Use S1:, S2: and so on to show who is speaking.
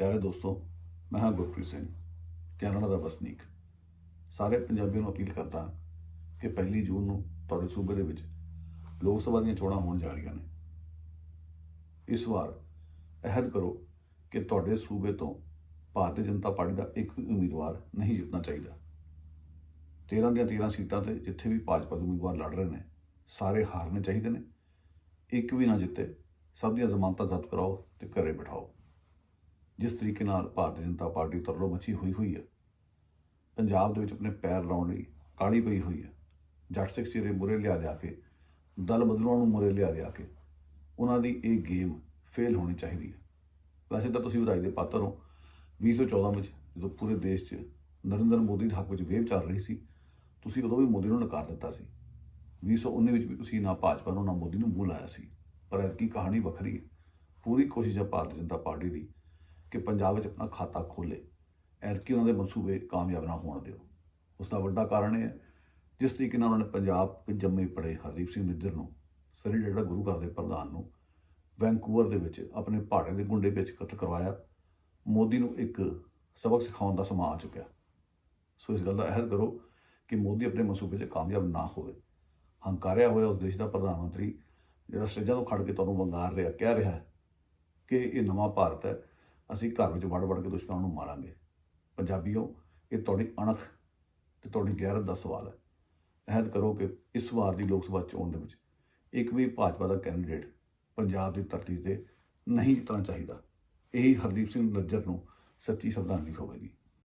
S1: ਪਿਆਰੇ ਦੋਸਤੋ, ਮੈਂ ਹਾਂ ਗੁਰਪ੍ਰੀਤ ਸਿੰਘ ਕੈਨੇਡਾ ਦਾ ਵਸਨੀਕ। ਸਾਰੇ ਪੰਜਾਬੀਆਂ ਨੂੰ ਅਪੀਲ ਕਰਦਾ ਕਿ ਪਹਿਲੀ ਜੂਨ ਨੂੰ ਤੁਹਾਡੇ ਸੂਬੇ ਦੇ ਵਿੱਚ ਲੋਕ ਸਭਾ ਦੀਆਂ ਚੋਣਾਂ ਹੋਣ ਜਾ ਰਹੀਆਂ ਨੇ। ਇਸ ਵਾਰ ਅਹਿਦ ਕਰੋ ਕਿ ਤੁਹਾਡੇ ਸੂਬੇ ਤੋਂ ਭਾਰਤੀ ਜਨਤਾ ਪਾਰਟੀ ਦਾ ਇੱਕ ਵੀ ਉਮੀਦਵਾਰ ਨਹੀਂ ਜਿੱਤਣਾ ਚਾਹੀਦਾ। 13 ਦੀਆਂ 13 ਸੀਟਾਂ ਤੇ ਜਿੱਥੇ ਵੀ ਭਾਜਪਾ ਦੇ ਉਮੀਦਵਾਰ ਲੜ ਰਹੇ ਨੇ, ਸਾਰੇ ਹਾਰਨੇ ਚਾਹੀਦੇ ਨੇ। ਇੱਕ ਵੀ ਨਾ ਜਿੱਤੇ, ਸਭ ਦੀਆਂ ਜ਼ਮਾਨਤਾਂ ਜ਼ਬਤ ਕਰਾਓ ਤੇ ਘਰੇ ਬਿਠਾਓ। ਜਿਸ ਤਰੀਕੇ ਨਾਲ ਭਾਰਤੀ ਜਨਤਾ ਪਾਰਟੀ ਤਰਲੋ ਮੱਛੀ ਹੋਈ ਹੋਈ ਹੈ। ਪੰਜਾਬ ਦੇ ਵਿੱਚ ਆਪਣੇ ਪੈਰ ਲਾਉਣ ਲਈ ਕਾਲੀ ਪਈ ਹੋਈ ਹੈ। ਜੱਟ ਸਿੱਖ ਚਿਹਰੇ ਮੁਰੇ ਲਿਆ ਲਿਆ ਕੇ, ਦਲ ਬਦਲੂਆਂ ਨੂੰ ਮੁਰੇ ਲਿਆ ਲਿਆ ਕੇ, ਉਹਨਾਂ ਦੀ ਇਹ ਗੇਮ ਫੇਲ ਹੋਣੀ ਚਾਹੀਦੀ ਹੈ। ਵੈਸੇ ਤਾਂ ਤੁਸੀਂ ਵਧਾਈ ਦੇ ਪਾਤਰ ਹੋ। 2014 ਵਿੱਚ ਜਦੋਂ ਪੂਰੇ ਦੇਸ਼ 'ਚ ਨਰਿੰਦਰ ਮੋਦੀ ਦੇ ਹੱਕ ਵਿੱਚ ਵੇਵ ਚੱਲ ਰਹੀ ਸੀ, ਤੁਸੀਂ ਉਦੋਂ ਵੀ ਮੋਦੀ ਨੂੰ ਨਕਾਰ ਦਿੱਤਾ ਸੀ। 2019 ਵਿੱਚ ਵੀ ਤੁਸੀਂ ਨਾ ਭਾਜਪਾ ਨੂੰ, ਨਾ ਮੋਦੀ ਨੂੰ ਮੂੰਹ ਲਾਇਆ ਸੀ। ਪਰ ਐਤਕੀ ਕਹਾਣੀ ਵੱਖਰੀ ਹੈ। ਪੂਰੀ ਕੋਸ਼ਿਸ਼ ਹੈ ਭਾਰਤੀ ਜਨਤਾ ਪਾਰਟੀ ਦੀ ਕਿ ਪੰਜਾਬ ਵਿੱਚ ਆਪਣਾ ਖਾਤਾ ਖੋਲੇ ਐਤਕੀ ਉਹਨਾਂ ਦੇ ਮਨਸੂਬੇ ਕਾਮਯਾਬ ਨਾ ਹੋਣ ਦਿਓ। ਉਸ ਦਾ ਵੱਡਾ ਕਾਰਨ ਇਹ ਹੈ, ਜਿਸ ਤਰੀਕੇ ਨਾਲ ਉਹਨਾਂ ਨੇ ਪੰਜਾਬ ਵਿੱਚ ਜੰਮੇ ਪੜੇ ਹਰਦੀਪ ਸਿੰਘ ਨਿੱਜਰ ਨੂੰ, ਸਰੀ ਜਿਹੜਾ ਗੁਰੂ ਘਰ ਦੇ ਪ੍ਰਧਾਨ ਨੂੰ, ਵੈਂਕੂਵਰ ਦੇ ਵਿੱਚ ਆਪਣੇ ਪਹਾੜੇ ਦੇ ਗੁੰਡੇ ਵਿੱਚ ਕਤਲ ਕਰਵਾਇਆ। ਮੋਦੀ ਨੂੰ ਇੱਕ ਸਬਕ ਸਿਖਾਉਣ ਦਾ ਸਮਾਂ ਆ ਚੁੱਕਿਆ। ਸੋ ਇਸ ਗੱਲ ਦਾ ਅਹਿਦ ਕਰੋ ਕਿ ਮੋਦੀ ਆਪਣੇ ਮਨਸੂਬੇ 'ਚ ਕਾਮਯਾਬ ਨਾ ਹੋਵੇ। ਹੰਕਾਰਿਆ ਹੋਇਆ ਉਸ ਦੇਸ਼ ਦਾ ਪ੍ਰਧਾਨ ਮੰਤਰੀ, ਜਿਹੜਾ ਸੱਜਾ ਤੋਂ ਖੜ ਕੇ ਤੁਹਾਨੂੰ ਵੰਗਾਰ ਰਿਹਾ, ਕਹਿ ਰਿਹਾ ਕਿ ਇਹ ਨਵਾਂ ਭਾਰਤ ਹੈ। ਅਸੀਂ ਘਰ ਵਿੱਚ ਵੜ ਵੜ ਕੇ ਦੁਸ਼ਮਣਾਂ ਨੂੰ ਮਾਰਾਂਗੇ। ਪੰਜਾਬੀਓ, ਇਹ ਤੁਹਾਡੀ ਅਣਖ ਤੇ ਤੁਹਾਡੀ ਗੈਰਤ ਦਾ ਸਵਾਲ ਹੈ। ਅਹਿਦ ਕਰੋ ਕਿ ਇਸ ਵਾਰ ਦੀ ਲੋਕ ਸਭਾ ਚੋਣ ਦੇ ਵਿੱਚ ਇੱਕ ਵੀ ਭਾਜਪਾ ਦਾ ਕੈਂਡੀਡੇਟ ਪੰਜਾਬ ਦੀ ਧਰਤੀ ਤੇ ਨਹੀਂ ਜਿੱਤਣਾ ਚਾਹੀਦਾ। ਇਹੀ ਹਰਦੀਪ ਸਿੰਘ ਨੱਜਰ ਨੂੰ ਸੱਚੀ ਸ਼ਰਧਾਂਜਲੀ ਹੋਵੇਗੀ।